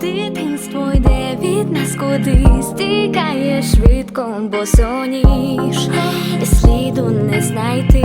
Дитинство йде від нас кудись, тікає швидко, бо соніж, і сліду не знайти.